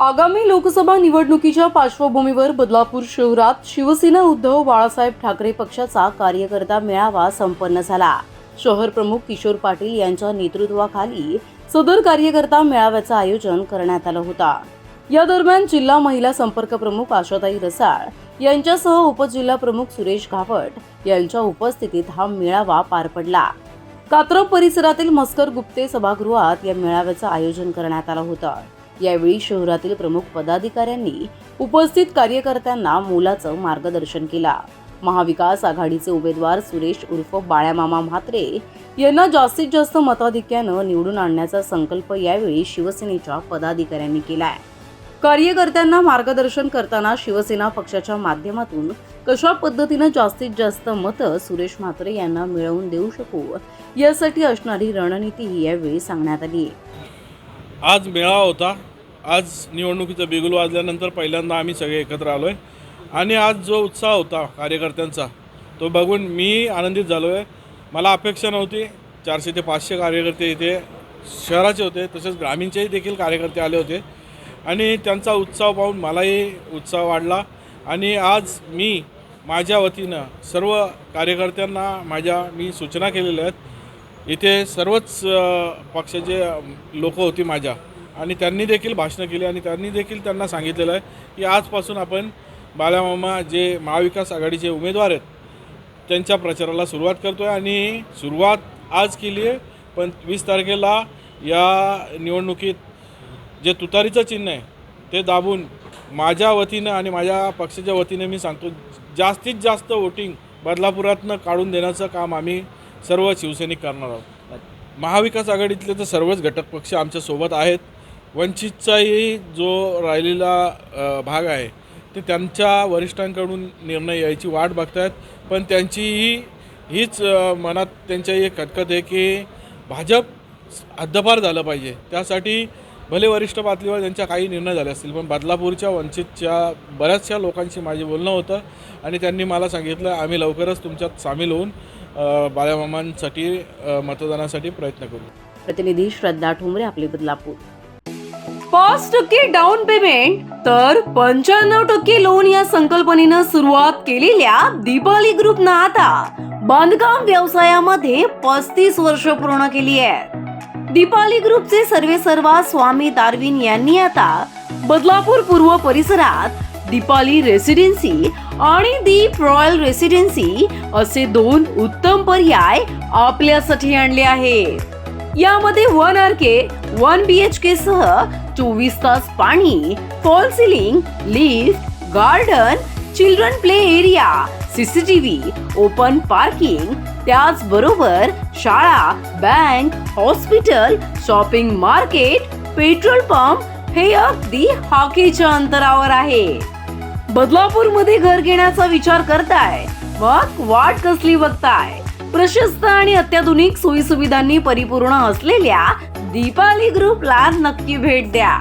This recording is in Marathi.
आगामी लोकसभा निवडणुकीच्या पार्श्वभूमीवर बदलापूर शहरात शिवसेना उद्धव बाळासाहेब ठाकरे पक्षाचा कार्यकर्ता मेळावा संपन्न झाला. शहर प्रमुख किशोर पाटील यांच्या नेतृत्वाखाली सदर कार्यकर्ता मेळाव्याचं आयोजन करण्यात आलं होता. या दरम्यान जिल्हा महिला संपर्क प्रमुख आशाताई रसाळ यांच्यासह उपजिल्हा प्रमुख सुरेश घावट यांच्या उपस्थितीत हा मेळावा पार पडला. कात्रप परिसरातील मस्कर गुप्ते सभागृहात या मेळाव्याचं आयोजन करण्यात आलं होतं. यावेळी शहरातील प्रमुख पदाधिकाऱ्यांनी उपस्थित कार्यकर्त्यांना मोलाचं मार्गदर्शन केला. महाविकास आघाडीचे उमेदवार सुरेश उर्फ बाळ्यामामा म्हात्रे यांना जास्तीत जास्त मताधिक्यानं निवडून आणण्याचा संकल्प यावेळी शिवसेनेच्या पदाधिकाऱ्यांनी केलाय. कार्यकर्त्यांना मार्गदर्शन करताना शिवसेना पक्षाच्या माध्यमातून कशा पद्धतीनं जास्तीत जास्त मतं सुरेश म्हात्रे यांना मिळवून देऊ शकू यासाठी असणारी रणनीतीही यावेळी सांगण्यात आली. आहे आज मेळावा होता. आज निवडणुकीचं बिगुल वाजल्यानंतर पहिल्यांदा आम्ही सगळे एकत्र आलो आहे आणि आज जो उत्साह होता कार्यकर्त्यांचा तो बघून मी आनंदित झालो आहे मला अपेक्षा नव्हती. चारशे ते पाचशे कार्यकर्ते इथे शहराचे होते तसेच ग्रामीणचेही देखील कार्यकर्ते आले होते. आणि त्यांचा उत्साह पाहून मलाही उत्साह वाढला. आणि आज मी माझ्या वतीनं सर्व कार्यकर्त्यांना माझ्या मी सूचना केलेल्या आहेत. इथे सर्वच पक्षाचे लोक होती माझ्या. आणि त्यांनी देखील भाषणं केली आणि त्यांनी देखील त्यांना सांगितलेलं आहे की आजपासून आपण बालामामा जे महाविकास आघाडीचे उमेदवार आहेत त्यांच्या प्रचाराला सुरुवात करतो आहे आणि सुरुवात आज केली आहे. पण वीस तारखेला या निवडणुकीत जे तुतारीचं चिन्ह आहे ते दाबून माझ्या वतीनं आणि माझ्या पक्षाच्या वतीनं मी सांगतो जास्तीत जास्त वोटिंग बदलापुरातनं काढून देण्याचं काम आम्ही सर्व शिवसैनिक करणार आहोत. महाविकास आघाडीतले तर सर्वच घटक पक्ष आमच्यासोबत आहेत. वंचितचाही जो राहिलेला भाग आहे ते त्यांच्या वरिष्ठांकडून निर्णय यायची वाट बघतायत. पण त्यांचीही हीच मनात त्यांच्या एक खतखत आहे की भाजप हद्दपार झालं पाहिजे. त्यासाठी भले वरिष्ठ पातळीवर त्यांच्या काही निर्णय झाले असतील पण बदलापूरच्या वंचितच्या बऱ्याचशा लोकांशी माझे बोलणं होतं आणि त्यांनी मला सांगितलं आम्ही लवकरच तुमच्यात सामील होऊन बाळामामांसाठी मतदानासाठी प्रयत्न करू. प्रतिनिधी श्रद्धा ठोंबरे आपले बदलापूर पाच टक्के डाऊन पेमेंट तर पंच्याण्णव टक्के लोन या संकल्पनेनं सुरुवात केलेल्या दीपाली ग्रुपनं आता बांधकाम व्यवसायामध्ये पस्तीस वर्ष पूर्ण केली आहेत. दीपाली ग्रुपचे सर्वे सर्वा स्वामी दारविन यांनी आता बदलापूर पूर्व परिसरात दीपाली रेसिडेन्सी आणि दीप रॉयल रेसिडेन्सी असे दोन उत्तम पर्याय आपल्यासाठी आणले आहेत. यामध्ये one R K one B H K सह चोवीस तास पाणी fall ceiling lift garden children play area CCTV open parking त्याचबरोबर शाळा bank hospital shopping market petrol pump हे अगदी हॉकीच्या अंतरावर आहे. बदलापूरमध्ये घर घेण्याचा विचार करताय. मग वाट कसली बघताय? प्रशस्त आणि अत्याधुनिक सोयी सुविधांनी परिपूर्ण असलेल्या दीपाली ग्रुपला नक्की भेट द्या.